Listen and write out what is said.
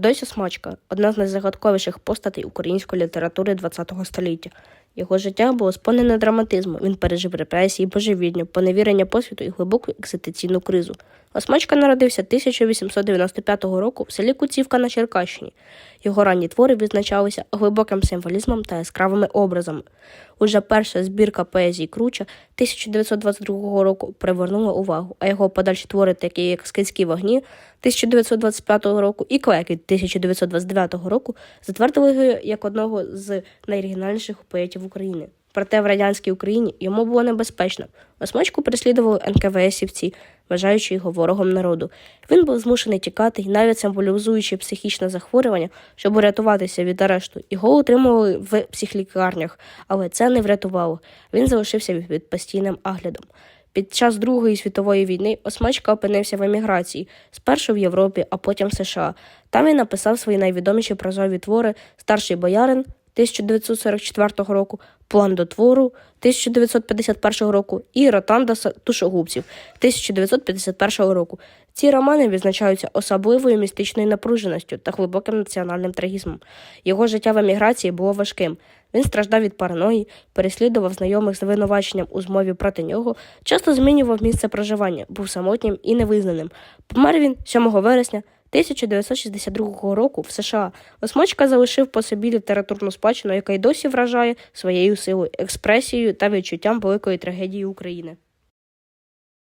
Федосі Смачка одна з найзагадковіших постатей української літератури ХХ століття. Його життя було сповнене драматизму. Він пережив репресії, божевільню, поневірення посвіту і глибоку екзистенційну кризу. Осмачка народився 1895 року в селі Куцівка на Черкащині. Його ранні твори відзначалися глибоким символізмом та яскравими образами. Уже перша збірка поезії Круча 1922 року привернула увагу, а його подальші твори, такі як Скидські вогні 1925 року і Клеки 1929 року, затвердили його як одного з найоригінальніших поетів України. Проте в радянській Україні йому було небезпечно. Осмачку переслідували НКВСівці, вважаючи його ворогом народу. Він був змушений тікати і навіть символізуючи психічне захворювання, щоб урятуватися від арешту. Його утримували в психлікарнях, але це не врятувало. Він залишився під постійним оглядом. Під час Другої світової війни Осмачка опинився в еміграції, спершу в Європі, а потім в США. Там він написав свої найвідоміші прозові твори Старший боярин 1944 року, План до твору 1951 року і Ротанда тушогубців 1951 року. Ці романи відзначаються особливою містичною напруженістю та глибоким національним трагізмом. Його життя в еміграції було важким. Він страждав від параної, переслідував знайомих з звинуваченням у змові проти нього, часто змінював місце проживання, був самотнім і невизнаним. Помер він 7 вересня 1962 року в США. Осмачка залишив по собі літературну спадщину, яка й досі вражає своєю силою, експресією та відчуттям великої трагедії України.